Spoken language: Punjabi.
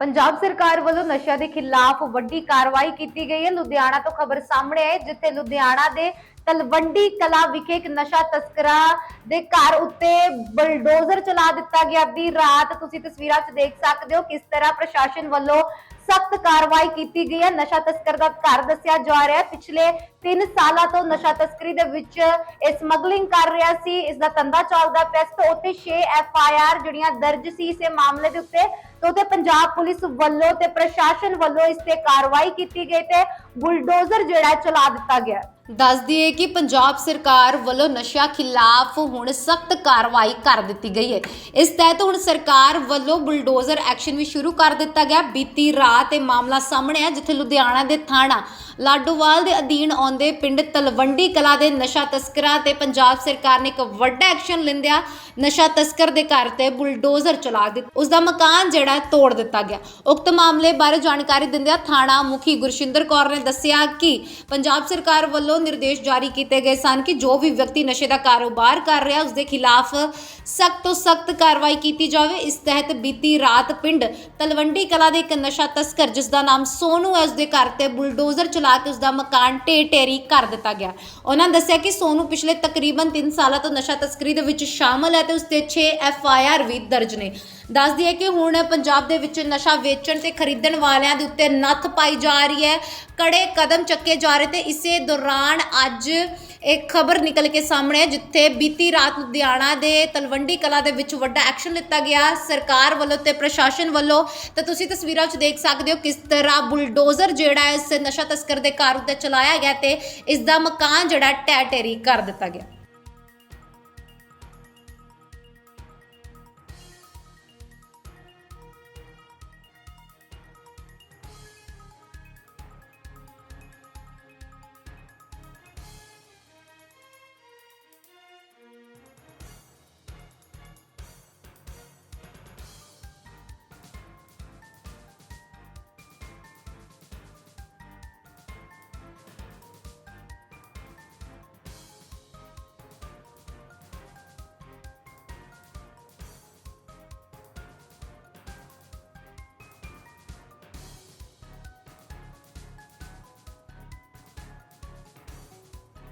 ਪੰਜਾਬ ਸਰਕਾਰ ਵੱਲੋਂ ਨਸ਼ਿਆਂ ਦੇ ਖਿਲਾਫ ਵੱਡੀ ਕਾਰਵਾਈ ਕੀਤੀ ਗਈ ਹੈ। ਲੁਧਿਆਣਾ ਤੋਂ ਖਬਰ ਸਾਹਮਣੇ ਆਈ, ਜਿੱਥੇ ਲੁਧਿਆਣਾ ਦੇ ਤਲਵੰਡੀ ਕਲਾ ਵਿਖੇ ਇੱਕ ਨਸ਼ਾ ਤਸਕਰਾਂ ਦੇ ਘਰ ਉੱਤੇ ਬਲਡੋਜ਼ਰ ਚਲਾ ਦਿੱਤਾ ਗਿਆ। ਅੱਧੀ ਰਾਤ ਤੁਸੀਂ ਤਸਵੀਰਾਂ 'ਚ ਦੇਖ ਸਕਦੇ ਹੋ ਕਿਸ ਤਰ੍ਹਾਂ ਪ੍ਰਸ਼ਾਸਨ ਵੱਲੋਂ ਸਖਤ ਕਾਰਵਾਈ ਕੀਤੀ ਗਈ ਹੈ। ਨਸ਼ਾ ਤਸਕਰ ਦਾ ਘਰ ਦੱਸਿਆ ਜਾ ਰਿਹਾ ਹੈ। ਪਿਛਲੇ 3 ਸਾਲਾਂ ਤੋਂ ਨਸ਼ਾ ਤਸਕਰੀ ਦੇ ਵਿੱਚ ਇਹ ਸਮਗਲਿੰਗ ਕਰ ਰਿਹਾ ਸੀ। ਇਸ ਦਾ ਧੰਦਾ ਚੱਲਦਾ ਪਿਆ ਤੇ ਉੱਥੇ 6 ਐਫ ਆਈ ਆਰ ਜਿਹੜੀਆਂ ਦਰਜ ਸੀ, ਇਸੇ ਮਾਮਲੇ ਦੇ ਉੱਤੇ ਤੇ ਉੱਥੇ ਪੰਜਾਬ ਪੁਲਿਸ ਵੱਲੋਂ ਤੇ ਪ੍ਰਸ਼ਾਸਨ ਵੱਲੋਂ ਇਸ ਤੇ ਕਾਰਵਾਈ ਕੀਤੀ ਗਈ ਤੇ ਬੁਲਡੋਜ਼ਰ ਜਿਹੜਾ ਚਲਾ ਦਿੱਤਾ ਗਿਆ। ਦੱਸ ਦਈਏ ਕਿ ਪੰਜਾਬ ਸਰਕਾਰ ਵੱਲੋਂ ਨਸ਼ਾ ਖਿਲਾਫ ਹੁਣ ਸਖਤ ਕਾਰਵਾਈ ਕਰ ਦਿੱਤੀ ਗਈ ਹੈ। ਇਸ ਤਹਿਤ ਹੁਣ ਸਰਕਾਰ ਵੱਲੋਂ ਬੁਲਡੋਜ਼ਰ ਐਕਸ਼ਨ ਵੀ ਸ਼ੁਰੂ ਕਰ ਦਿੱਤਾ ਗਿਆ। ਬੀਤੀ ਰਾਤ ਇਹ ਮਾਮਲਾ ਸਾਹਮਣੇ ਆ ਜਿੱਥੇ ਲੁਧਿਆਣਾ ਦੇ ਥਾਣਾ ਲਾਡੋਵਾਲ ਦੇ ਅਧੀਨ ਆਉਂਦੇ ਪਿੰਡ ਤਲਵੰਡੀ ਕਲਾ ਦੇ ਨਸ਼ਾ ਤਸਕਰਾਂ ਤੇ ਪੰਜਾਬ ਸਰਕਾਰ ਨੇ ਇੱਕ ਵੱਡਾ ਐਕਸ਼ਨ ਲੈਂਦਿਆ। ਨਸ਼ਾ ਤਸਕਰ ਦੇ ਘਰ ਤੇ ਬੁਲਡੋਜ਼ਰ ਚਲਾ ਦਿੱਤਾ। ਉਸ ਦਾ ਮਕਾਨ ਜਿਹੜਾ ਤੋੜ ਦਿੱਤਾ ਗਿਆ। ਉਕਤ ਮਾਮਲੇ ਬਾਰੇ ਜਾਣਕਾਰੀ ਦਿੰਦਿਆਂ ਥਾਣਾ ਮੁਖੀ ਗੁਰਸ਼ਿੰਦਰ ਕੌਰ ਨੇ ਦੱਸਿਆ ਕਿ ਪੰਜਾਬ ਸਰਕਾਰ ਵੱਲੋਂ ਨਿਰਦੇਸ਼ ਜਾਰੀ ਕੀਤੇ ਗਏ ਸਨ ਕਿ ਜੋ ਵੀ ਵਿਅਕਤੀ ਨਸ਼ੇ ਦਾ ਕਾਰੋਬਾਰ ਕਰ ਰਿਹਾ ਉਸ ਦੇ ਖਿਲਾਫ ਸਖਤ ਤੋਂ ਸਖਤ ਕਾਰਵਾਈ ਕੀਤੀ ਜਾਵੇ। ਇਸ ਤਹਿਤ ਬੀਤੀ ਰਾਤ ਪਿੰਡ ਤਲਵੰਡੀ ਕਲਾ ਦੇ ਇੱਕ ਨਸ਼ਾ ਤਸਕਰ, ਜਿਸ ਦਾ ਨਾਮ ਸੋਨੂ ਹੈ ਉਸ ਦੇ ਘਰ ਤੇ ਬੁਲਡੋਜ਼ਰ ਚਲਾ ਕੇ ਉਸ ਦਾ ਮਕਾਨ ਢੇਰੀ ਕਰ ਦਿੱਤਾ ਗਿਆ। ਉਹਨਾਂ ਦੱਸਿਆ ਕਿ ਸੋਨੂ ਪਿਛਲੇ ਤਕਰੀਬਨ 3 ਸਾਲਾਂ ਤੋਂ ਨਸ਼ਾ ਤਸਕਰੀ ਦੇ ਵਿੱਚ ਸ਼ਾਮਲ ਹੈ ਤੇ ਉਸ ਤੇ 6 ਐਫ ਆਈ ਆਰ ਵੀ ਦਰਜ ਨੇ। ਦੱਸਦੀ ਹੈ ਕਿ ਹੁਣ ਪੰਜਾਬ ਦੇ ਵਿੱਚ ਨਸ਼ਾ ਵੇਚਣ ਤੇ ਖਰੀਦਣ ਵਾਲਿਆਂ ਦੇ ਉੱਤੇ ਨੱਥ ਪਾਈ ਜਾ ਰਹੀ ਹੈ, ਕੜੇ ਕਦਮ ਚੱਕੇ ਜਾ ਰਹੇ ਤੇ ਇਸੇ ਦੌਰਾਨ ਅੱਜ ਇੱਕ ਖਬਰ ਨਿਕਲ ਕੇ ਸਾਹਮਣੇ ਹੈ ਜਿੱਥੇ ਬੀਤੀ ਰਾਤ ਲੁਧਿਆਣਾ ਦੇ ਤਲਵੰਡੀ ਕਲਾ ਦੇ ਵਿੱਚ ਵੱਡਾ ਐਕਸ਼ਨ ਲਿੱਤਾ ਗਿਆ। ਸਰਕਾਰ ਵੱਲੋਂ ਤੇ ਪ੍ਰਸ਼ਾਸਨ ਵੱਲੋਂ, ਤਾਂ ਤੁਸੀਂ ਤਸਵੀਰਾਂ 'ਚ ਦੇਖ ਸਕਦੇ ਹੋ ਕਿਸ ਤਰ੍ਹਾਂ ਬੁਲਡੋਜ਼ਰ ਜਿਹੜਾ ਇਸ ਨਸ਼ਾ ਤਸਕਰ ਦੇ ਘਰ ਉੱਤੇ ਚਲਾਇਆ ਗਿਆ ਤੇ ਇਸ ਦਾ ਮਕਾਨ ਜਿਹੜਾ ਢਹਿ ਢੇਰੀ ਕਰ ਦਿੱਤਾ ਗਿਆ।